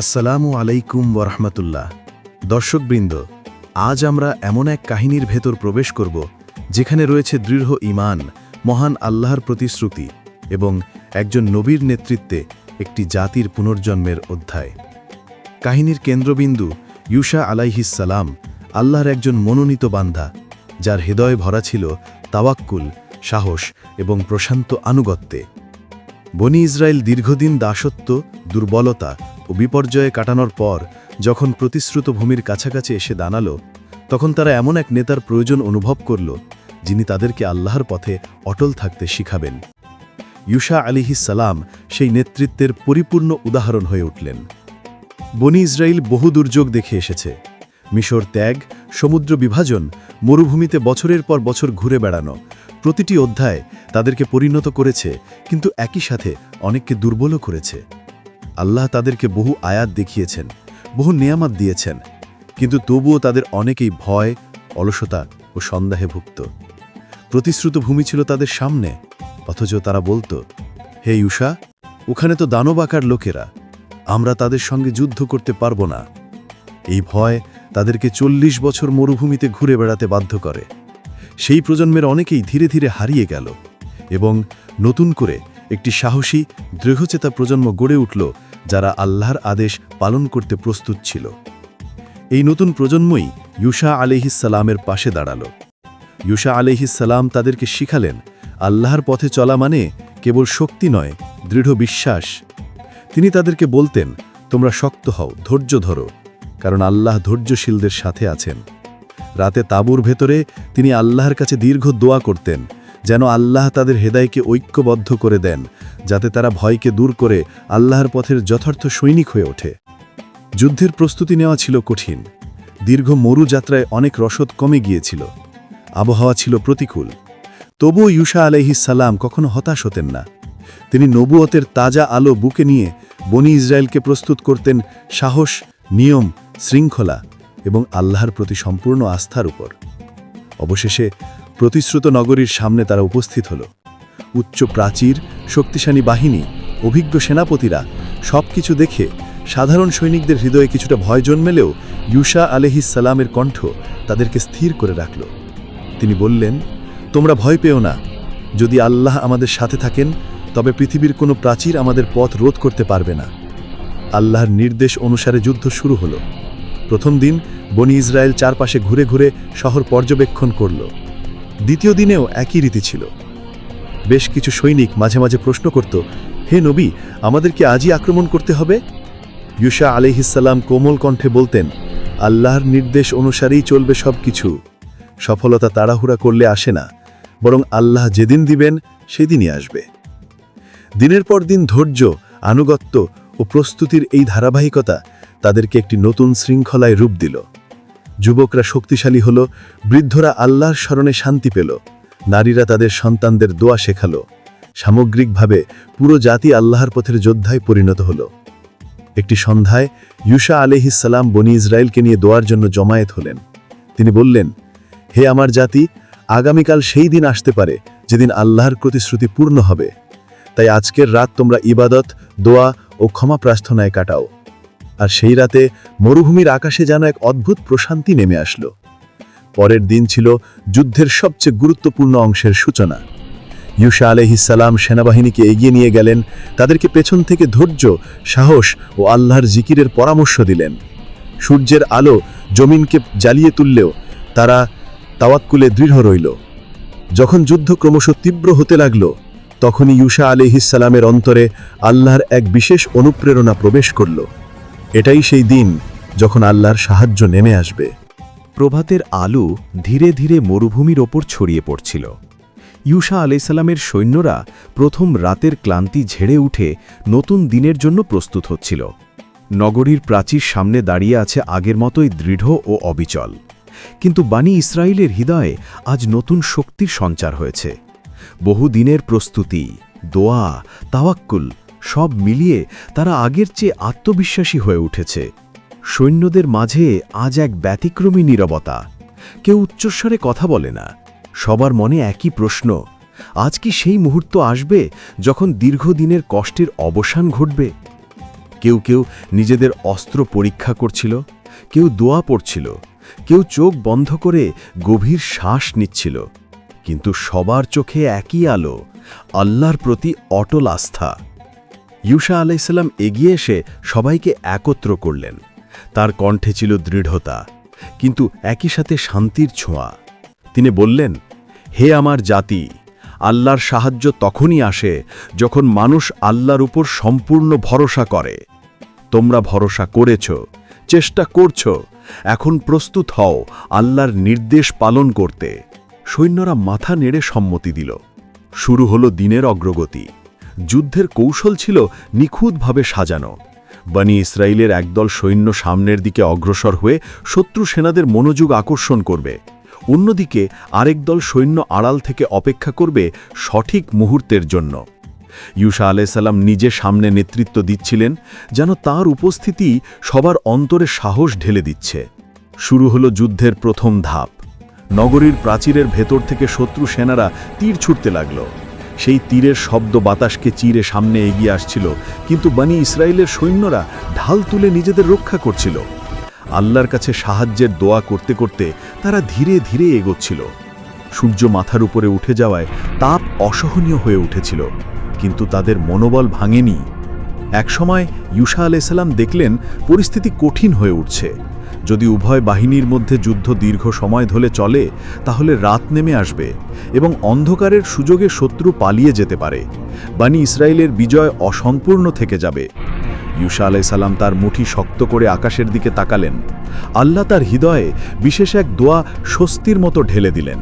আসসালামু আলাইকুম ওরহমতুল্লাহ দর্শকবৃন্দ, আজ আমরা এমন এক কাহিনীর ভেতর প্রবেশ করব, যেখানে রয়েছে দৃঢ় ঈমান, মহান আল্লাহর প্রতিশ্রুতি এবং একজন নবীর নেতৃত্বে একটি জাতির পুনর্জন্মের অধ্যায়। কাহিনীর কেন্দ্রবিন্দু ইউসা আলাইহিসালাম আল্লাহর একজন মনোনীত বান্ধা যার হৃদয়ে ভরা ছিল তাওয়াক্কুল, সাহস এবং প্রশান্ত আনুগত্যে। বনি ইসরায়েল দীর্ঘদিন দাসত্ব, দুর্বলতা বিপর্যয়ে কাটানোর পর যখন প্রতিশ্রুত ভূমির কাছাকাছি এসে দাঁড়াল, তখন তারা এমন এক নেতার প্রয়োজন অনুভব করল, যিনি তাদেরকে আল্লাহর পথে অটল থাকতে শিখাবেন। ইউসা সালাম সেই নেতৃত্বের পরিপূর্ণ উদাহরণ হয়ে উঠলেন। বনি ইসরায়েল বহু দুর্যোগ দেখে এসেছে। মিশর ত্যাগ, সমুদ্র বিভাজন, মরুভূমিতে বছরের পর বছর ঘুরে বেড়ানো, প্রতিটি অধ্যায় তাদেরকে পরিণত করেছে, কিন্তু একই সাথে অনেককে দুর্বলও করেছে। আল্লাহ তাদেরকে বহু আয়াত দেখিয়েছেন, বহু নিয়ামত দিয়েছেন, কিন্তু তবুও তাদের অনেকেই ভয়, অলসতা ও সন্দেহে ভুক্ত। প্রতিশ্রুত ভূমি ছিল তাদের সামনে, অথচ তারা বলতো, হে ইউষা ওখানে তো দানবাকার লোকেরা, আমরা তাদের সঙ্গে যুদ্ধ করতে পারব না। এই ভয় তাদেরকে চল্লিশ বছর মরুভূমিতে ঘুরে বেড়াতে বাধ্য করে। সেই প্রজন্মের অনেকেই ধীরে ধীরে হারিয়ে গেল এবং নতুন করে একটি সাহসী, দৃঢ়চেতা প্রজন্ম গড়ে উঠল, যারা আল্লাহর আদেশ পালন করতে প্রস্তুত ছিল। এই নতুন প্রজন্মই ইউসা আলিহিসালামের পাশে দাঁড়াল। ইউসা আলিহিসাল্লাম তাদেরকে শিখালেন, আল্লাহর পথে চলা মানে কেবল শক্তি নয়, দৃঢ় বিশ্বাস। তিনি তাদেরকে বলতেন, তোমরা শক্ত হও, ধৈর্য ধরো, কারণ আল্লাহ ধৈর্যশীলদের সাথে আছেন। রাতে তাঁবুর ভেতরে তিনি আল্লাহর কাছে দীর্ঘ দোয়া করতেন যেন আল্লাহ তাদের হেদায়কে ঐক্যবদ্ধ করে দেন, যাতে তারা ভয়কে দূর করে আল্লাহর পথের যথার্থ সৈনিক হয়ে ওঠে। যুদ্ধের প্রস্তুতি নেওয়া ছিল কঠিন। দীর্ঘ মরু যাত্রায় অনেক রসদ কমে গিয়েছিল। আবহাওয়া ছিল প্রতিকূল। তবুও ইউসা আলাইহিসাল্লাম কখনো হতাশ হতেন না। তিনি নবুয়তের তাজা আলো বুকে নিয়ে বনি ইসরায়েলকে প্রস্তুত করতেন সাহস, নিয়ম, শৃঙ্খলা এবং আল্লাহর প্রতি সম্পূর্ণ আস্থার উপর। অবশেষে প্রতিশ্রুত নগরীর সামনে তারা উপস্থিত হল। উচ্চ প্রাচীর, শক্তিশালী বাহিনী, অভিজ্ঞ সেনাপতিরা সব কিছু দেখে সাধারণ সৈনিকদের হৃদয়ে কিছুটা ভয় জন্মেলেও ইউসা আলহিসালামের কণ্ঠ তাদেরকে স্থির করে রাখল। তিনি বললেন, তোমরা ভয় পেও না। যদি আল্লাহ আমাদের সাথে থাকেন, তবে পৃথিবীর কোনো প্রাচীর আমাদের পথ রোধ করতে পারবে না। আল্লাহর নির্দেশ অনুসারে যুদ্ধ শুরু হলো। প্রথম দিন বনি ইসরায়েল চারপাশে ঘুরে ঘুরে শহর পর্যবেক্ষণ করল। দ্বিতীয় দিনেও একই রীতি ছিল। বেশ কিছু সৈনিক মাঝে মাঝে প্রশ্ন করত, হে নবী আমাদের কি আজই আক্রমণ করতে হবে? ইউসা আলিহিসাল্লাম কোমল কণ্ঠে বলতেন, আল্লাহর নির্দেশ অনুসারেই চলবে সব কিছু সফলতা তাড়াহুড়া করলে আসে না, বরং আল্লাহ যেদিন দিবেন, সেদিনই আসবে। দিনের পর দিন ধৈর্য, আনুগত্য ও প্রস্তুতির এই ধারাবাহিকতা তাদেরকে একটি নতুন শৃঙ্খলায় রূপ দিল। যুবকরা শক্তিশালী হল, বৃদ্ধরা আল্লাহর স্মরণে শান্তি পেল, নারীরা তাদের সন্তানদের দোয়া শেখালো, সামগ্রিকভাবে পুরো জাতি আল্লাহর পথের যোদ্ধায় পরিণত হল। একটি সন্ধ্যায় ইউসা আলিহিসাল্লাম বনি ইসরায়েলকে নিয়ে দোয়ার জন্য জমায়েত হলেন। তিনি বললেন, হে আমার জাতি, আগামীকাল সেই দিন আসতে পারে যেদিন আল্লাহর প্রতিশ্রুতি পূর্ণ হবে। তাই আজকের রাত তোমরা ইবাদত, দোয়া ও ক্ষমা প্রার্থনায় কাটাও। আর সেই রাতে মরুভূমির আকাশে যেন এক অদ্ভুত প্রশান্তি নেমে আসলো। পরের দিন ছিল যুদ্ধের সবচেয়ে গুরুত্বপূর্ণ অংশের সূচনা। ইউসা আলহিসাল্লাম সেনাবাহিনীকে এগিয়ে নিয়ে গেলেন, তাদেরকে পেছন থেকে ধৈর্য, সাহস ও আল্লাহর জিকিরের পরামর্শ দিলেন। সূর্যের আলো জমিনকে জ্বালিয়ে তুললেও তারা তাওয়াক্কুলে দৃঢ় রইল। যখন যুদ্ধ ক্রমশ তীব্র হতে লাগল, তখনই ইউসা আলিহিসাল্লামের অন্তরে আল্লাহর এক বিশেষ অনুপ্রেরণা প্রবেশ করল। এটাই সেই দিন যখন আল্লাহর সাহায্য নেমে আসবে। প্রভাতের আলো ধীরে ধীরে মরুভূমির ওপর ছড়িয়ে পড়ছিল। ইউসা আলাইসাল্লামের সৈন্যরা প্রথম রাতের ক্লান্তি ঝেড়ে উঠে নতুন দিনের জন্য প্রস্তুত হচ্ছিল। নগরীর প্রাচীর সামনে দাঁড়িয়ে আছে আগের মতোই দৃঢ় ও অবিচল। কিন্তু বাণী ইসরায়েলের হৃদয়ে আজ নতুন শক্তির সঞ্চার হয়েছে। বহু দিনের প্রস্তুতি, দোয়া, তাওয়াক্কুল সব মিলিয়ে তারা আগের চেয়ে আত্মবিশ্বাসী হয়ে উঠেছে। সৈন্যদের মাঝে আজ এক ব্যতিক্রমী নীরবতা। কেউ উচ্চস্বরে কথা বলে না। সবার মনে একই প্রশ্ন, আজ কি সেই মুহূর্ত আসবে যখন দীর্ঘদিনের কষ্টের অবসান ঘটবে? কেউ কেউ নিজেদের অস্ত্র পরীক্ষা করছিল, কেউ দোয়া পড়ছিল, কেউ চোখ বন্ধ করে গভীর শ্বাস নিচ্ছিল। কিন্তু সবার চোখে একই আলো, আল্লাহর প্রতি অটল আস্থা। ইউসা আলাইসাল্লাম এগিয়ে এসে সবাইকে একত্র করলেন। তার কণ্ঠে ছিল দৃঢ়তা, কিন্তু একই সাথে শান্তির ছোঁয়া। তিনি বললেন, হে আমার জাতি, আল্লাহর সাহায্য তখনই আসে যখন মানুষ আল্লাহর উপর সম্পূর্ণ ভরসা করে। তোমরা ভরসা করেছ, চেষ্টা করছ, এখন প্রস্তুত হও আল্লাহর নির্দেশ পালন করতে। সৈন্যরা মাথা নেড়ে সম্মতি দিল। শুরু হলো দিনের অগ্রগতি। যুদ্ধের কৌশল ছিল নিখুঁতভাবে সাজানো। বানি ইসরায়েলের একদল সৈন্য সামনের দিকে অগ্রসর হয়ে শত্রু সেনাদের মনোযোগ আকর্ষণ করবে। অন্যদিকে আরেক দল সৈন্য আড়াল থেকে অপেক্ষা করবে সঠিক মুহূর্তের জন্য। ইউসা আলাইসাল্লাম নিজে সামনে নেতৃত্ব দিচ্ছিলেন, যেন তার উপস্থিতি সবার অন্তরে সাহস ঢেলে দিচ্ছে। শুরু হলো যুদ্ধের প্রথম ধাপ। নগরীর প্রাচীরের ভেতর থেকে শত্রু সেনারা তীর ছুটতে লাগল। সেই তীরের শব্দ বাতাসকে চিরে সামনে এগিয়ে আসছিল, কিন্তু বানি ইসরায়েলের সৈন্যরা ঢাল তুলে নিজেদের রক্ষা করছিল। আল্লাহর কাছে সাহায্যের দোয়া করতে করতে তারা ধীরে ধীরে এগোচ্ছিল। সূর্য মাথার উপরে উঠে যাওয়ায় তাপ অসহনীয় হয়ে উঠেছিল, কিন্তু তাদের মনোবল ভাঙেনি। একসময় ইউসা আলাইসাল্লাম দেখলেন পরিস্থিতি কঠিন হয়ে উঠছে। যদি উভয় বাহিনীর মধ্যে যুদ্ধ দীর্ঘ সময় ধরে চলে, তাহলে রাত নেমে আসবে এবং অন্ধকারের সুযোগে শত্রু পালিয়ে যেতে পারে। বানি ইসরায়েলের বিজয় অসম্পূর্ণ থেকে যাবে। ইউসা আলাইসাল্লাম তার মুঠি শক্ত করে আকাশের দিকে তাকালেন। আল্লাহ তার হৃদয়ে বিশেষ এক দোয়া স্বস্তির মতো ঢেলে দিলেন।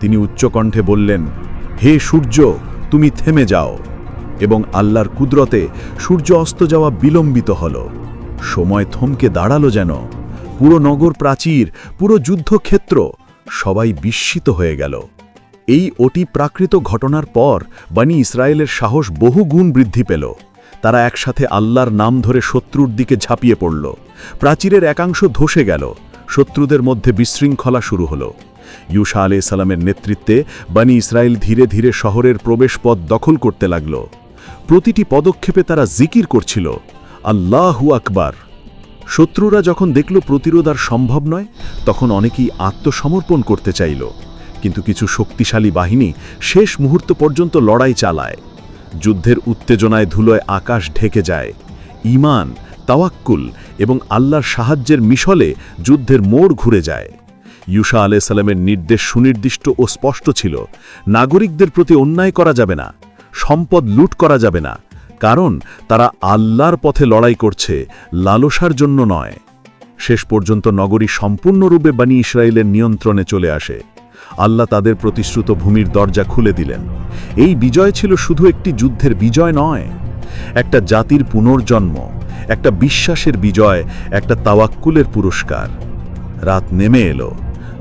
তিনি উচ্চকণ্ঠে বললেন, হে সূর্য, তুমি থেমে যাও। এবং আল্লাহর কুদরতে সূর্য অস্ত যাওয়া বিলম্বিত হল। সময় থমকে দাঁড়াল যেন। পুরো নগর প্রাচীর, পুরো যুদ্ধক্ষেত্র সবাই বিস্মিত হয়ে গেল। এই অতি প্রাকৃত ঘটনার পর বানি ইসরায়েলের সাহস বহু গুণ বৃদ্ধি পেল। তারা একসাথে আল্লাহর নাম ধরে শত্রুর দিকে ঝাঁপিয়ে পড়ল। প্রাচীরের একাংশ ধসে গেল। শত্রুদের মধ্যে বিশৃঙ্খলা শুরু হলো। ইউসা আলি সালামের নেতৃত্বে বানি ইসরায়েল ধীরে ধীরে শহরের প্রবেশপথ দখল করতে লাগল। প্রতিটি পদক্ষেপে তারা জিকির করছিল। আল্লাহু আকবার। শত্রুরা যখন দেখল প্রতিরোধ আর সম্ভব নয়, তখন অনেকেই আত্মসমর্পণ করতে চাইল। কিন্তু কিছু শক্তিশালী বাহিনী শেষ মুহূর্ত পর্যন্ত লড়াই চালায়। যুদ্ধের উত্তেজনায় ধুলোয় আকাশ ঢেকে যায়। ইমান তাওয়াক্কুল এবং আল্লাহর সাহায্যের মিশলে যুদ্ধের মোড় ঘুরে যায়। ইউসা আলাহ সালামের নির্দেশ সুনির্দিষ্ট ও স্পষ্ট ছিল। নাগরিকদের প্রতি অন্যায় করা যাবে না। সম্পদ লুট করা যাবে না। কারণ তারা আল্লাহর পথে লড়াই করছে, লালসার জন্য নয়। শেষ পর্যন্ত নগরী সম্পূর্ণরূপে বানি ইসরায়েলের নিয়ন্ত্রণে চলে আসে। আল্লাহ তাদের প্রতিশ্রুত ভূমির দরজা খুলে দিলেন। এই বিজয় ছিল শুধু একটি যুদ্ধের বিজয় নয়। একটা জাতির পুনর্জন্ম, একটা বিশ্বাসের বিজয়, একটা তাওয়াক্কুলের পুরস্কার। রাত নেমে এলো,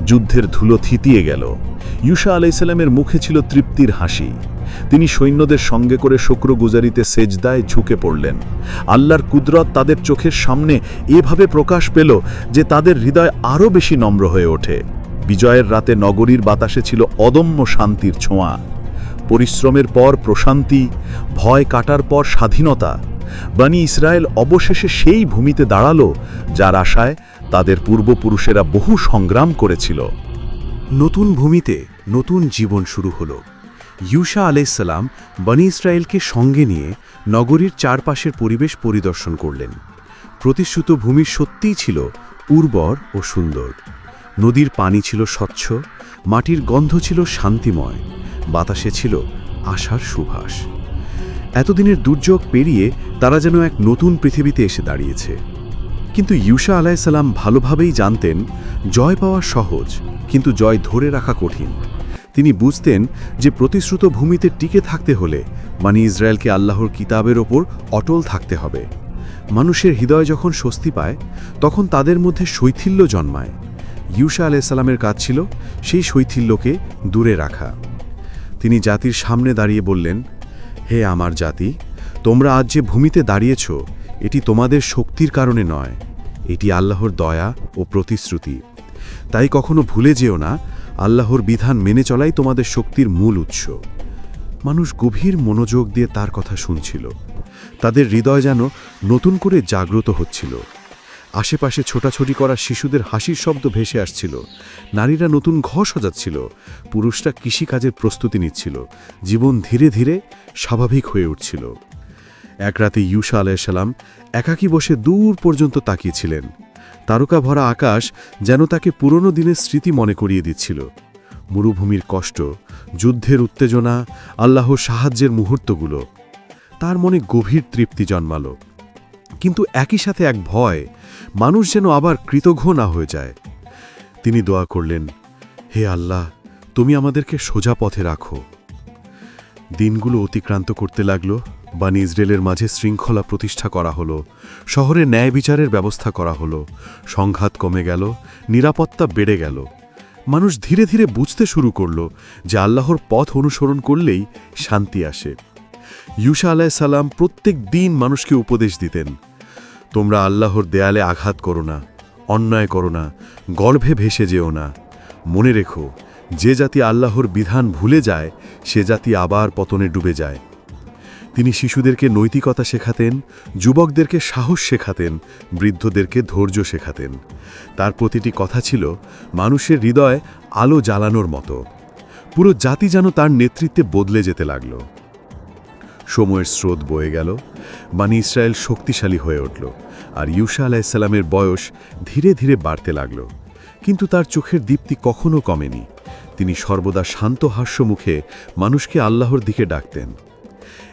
যুদ্ধের ধুলো থিতিয়ে গেল। ইউসা আলাইসাল্লামের মুখে ছিল তৃপ্তির হাসি। তিনি সৈন্যদের সঙ্গে করে শুক্রগুজারিতে সেজদায় ঝুঁকে পড়লেন। আল্লাহর কুদরত তাদের চোখের সামনে এভাবে প্রকাশ পেল যে তাদের হৃদয় আরও বেশি নম্র হয়ে ওঠে। বিজয়ের রাতে নগরীর বাতাসে ছিল অদম্য শান্তির ছোঁয়া। পরিশ্রমের পর প্রশান্তি, ভয় কাটার পর স্বাধীনতা। বানি ইসরায়েল অবশেষে সেই ভূমিতে দাঁড়াল, যার আশায় তাদের পূর্বপুরুষেরা বহু সংগ্রাম করেছিল। নতুন ভূমিতে নতুন জীবন শুরু হলো। ইউসা আলাইসাল্লাম বনি ইসরায়েলকে সঙ্গে নিয়ে নগরীর চারপাশের পরিবেশ পরিদর্শন করলেন। প্রতিশ্রুত ভূমি সত্যিই ছিল উর্বর ও সুন্দর। নদীর পানি ছিল স্বচ্ছ, মাটির গন্ধ ছিল শান্তিময়, বাতাসে ছিল আশার সুভাষ। এতদিনের দুর্যোগ পেরিয়ে তারা যেন এক নতুন পৃথিবীতে এসে দাঁড়িয়েছে। কিন্তু ইউসা আলাইসাল্লাম ভালোভাবেই জানতেন, জয় পাওয়া সহজ, কিন্তু জয় ধরে রাখা কঠিন। তিনি বুঝতেন যে প্রতিশ্রুত ভূমিতে টিকে থাকতে হলে মানে ইসরায়েলকে আল্লাহর কিতাবের ওপর অটল থাকতে হবে। মানুষের হৃদয় যখন স্বস্তি পায়, তখন তাদের মধ্যে শৈথিল্য জন্মায়। ইউসা আলাইসাল্লামের কাজ ছিল সেই শৈথিল্যকে দূরে রাখা। তিনি জাতির সামনে দাঁড়িয়ে বললেন, হে আমার জাতি, তোমরা আজ যে ভূমিতে দাঁড়িয়েছ, এটি তোমাদের শক্তির কারণে নয়। এটি আল্লাহর দয়া ও প্রতিশ্রুতি। তাই কখনো ভুলে যেও না আল্লাহর বিধান মেনে চলাই তোমাদের শক্তির মূল উৎস। মানুষ গভীর মনোযোগ দিয়ে তার কথা শুনছিল। তাদের হৃদয় যেন নতুন করে জাগ্রত হচ্ছিল। আশেপাশে ছোটাছুটি করা শিশুদের হাসির শব্দ ভেসে আসছিল। নারীরা নতুন ঘর সাজাচ্ছিল। পুরুষরা কৃষিকাজের প্রস্তুতি নিচ্ছিল। জীবন ধীরে ধীরে স্বাভাবিক হয়ে উঠছিল। এক রাতে ইউসা আলাইসাল্লাম একাকী বসে দূর পর্যন্ত তাকিয়েছিলেন। তারকা ভরা আকাশ যেন তাকে পুরনো দিনের স্মৃতি মনে করিয়ে দিচ্ছিল। মরুভূমির কষ্ট, যুদ্ধের উত্তেজনা, আল্লাহ সাহায্যের মুহূর্তগুলো, তার মনে গভীর তৃপ্তি জন্মালো। কিন্তু একই সাথে এক ভয়, মানুষ যেন আবার কৃতঘ্ন না হয়ে যায়। তিনি দোয়া করলেন, হে আল্লাহ, তুমি আমাদেরকে সোজা পথে রাখো। দিনগুলো অতিক্রান্ত করতে লাগল বানি ইসরায়েলের মাঝে শৃঙ্খলা প্রতিষ্ঠা করা হলো, শহরে ন্যায় বিচারের ব্যবস্থা করা হলো, সংঘাত কমে গেল, নিরাপত্তা বেড়ে গেল। মানুষ ধীরে ধীরে বুঝতে শুরু করল যে আল্লাহর পথ অনুসরণ করলেই শান্তি আসে। ইউসা আলাইসাল্লাম প্রত্যেক দিন মানুষকে উপদেশ দিতেন, তোমরা আল্লাহর দেয়ালে আঘাত করো না, অন্যায় করো না, গর্ভে ভেসে যেও না। মনে রেখো, যে জাতি আল্লাহর বিধান ভুলে যায়, সে জাতি আবার পতনে ডুবে যায়। তিনি শিশুদেরকে নৈতিকতা শেখাতেন, যুবকদেরকে সাহস শেখাতেন, বৃদ্ধদেরকে ধৈর্য শেখাতেন। তার প্রতিটি কথা ছিল মানুষের হৃদয় আলো জ্বালানোর মতো। পুরো জাতি যেন তার নেতৃত্বে বদলে যেতে লাগল। সময়ের স্রোত বয়ে গেল বানি ইসরায়েল শক্তিশালী হয়ে উঠল, আর ইউসা আলাইসাল্লামের বয়স ধীরে ধীরে বাড়তে লাগল। কিন্তু তার চোখের দীপ্তি কখনো কমেনি। তিনি সর্বদা শান্ত হাস্য মুখে মানুষকে আল্লাহর দিকে ডাকতেন।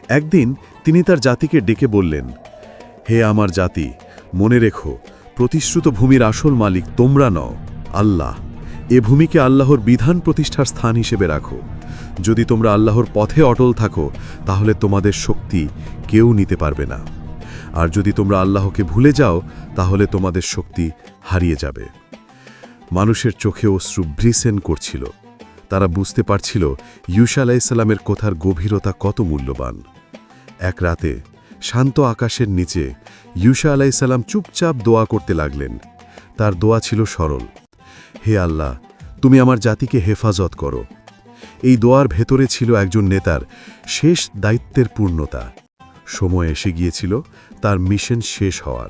একদিন তিনি তার জাতিকে ডেকে বললেন, হে আমার জাতি, মনে রেখো, প্রতিশ্রুত ভূমির আসল মালিক তোমরা নও, আল্লাহ। এ ভূমিকে আল্লাহর বিধান প্রতিষ্ঠার স্থান হিসেবে রাখো। যদি তোমরা আল্লাহর পথে অটল থাকো, তাহলে তোমাদের শক্তি কেউ নিতে পারবে না। আর যদি তোমরা আল্লাহকে ভুলে যাও, তাহলে তোমাদের শক্তি হারিয়ে যাবে। মানুষের চোখে অশ্রু ব্রিসেন করছিল। তারা বুঝতে পারছিল, ইউসা আলাইসাল্লামের কথার গভীরতা কত মূল্যবান। এক রাতে শান্ত আকাশের নিচে ইউসা আলাইসাল্লাম চুপচাপ দোয়া করতে লাগলেন। তার দোয়া ছিল সরল। হে আল্লাহ, তুমি আমার জাতিকে হেফাজত করো। এই দোয়ার ভেতরে ছিল একজন নেতার শেষ দায়িত্বের পূর্ণতা। সময় এসে গিয়েছিল, তার মিশন শেষ হওয়ার।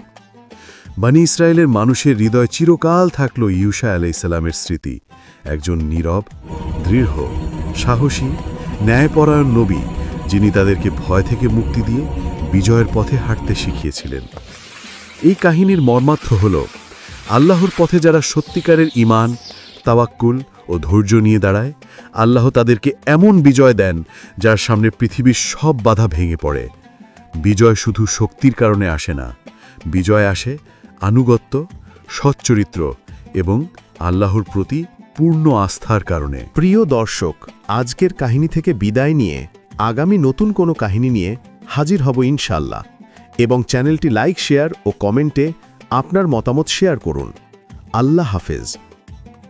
বানি ইসরায়েলের মানুষের হৃদয় চিরকাল থাকল ইউসা আলাইসাল্লামের স্মৃতি। একজন নীরব, দৃঢ়, সাহসী, ন্যায়পরায়ণ নবী যিনি তাদেরকে ভয় থেকে মুক্তি দিয়ে বিজয়ের পথে হাঁটতে শিখিয়েছিলেন। এই কাহিনীর মর্মার্থ হল, আল্লাহর পথে যারা সত্যিকারের ইমান তাওয়াক্কুল ও ধৈর্য নিয়ে দাঁড়ায়, আল্লাহ তাদেরকে এমন বিজয় দেন যার সামনে পৃথিবীর সব বাধা ভেঙে পড়ে। বিজয় শুধু শক্তির কারণে আসে না, বিজয় আসে আনুগত্য, সচ্চরিত্র এবং আল্লাহর প্রতি পূর্ণ আস্থার কারণে। প্রিয় দর্শক, আজকের কাহিনী থেকে বিদায় নিয়ে আগামী নতুন কোনো কাহিনী নিয়ে হাজির হব ইনশাল্লাহ এবং চ্যানেলটি লাইক, শেয়ার ও কমেন্টে আপনার মতামত শেয়ার করুন। আল্লাহ হাফেজ।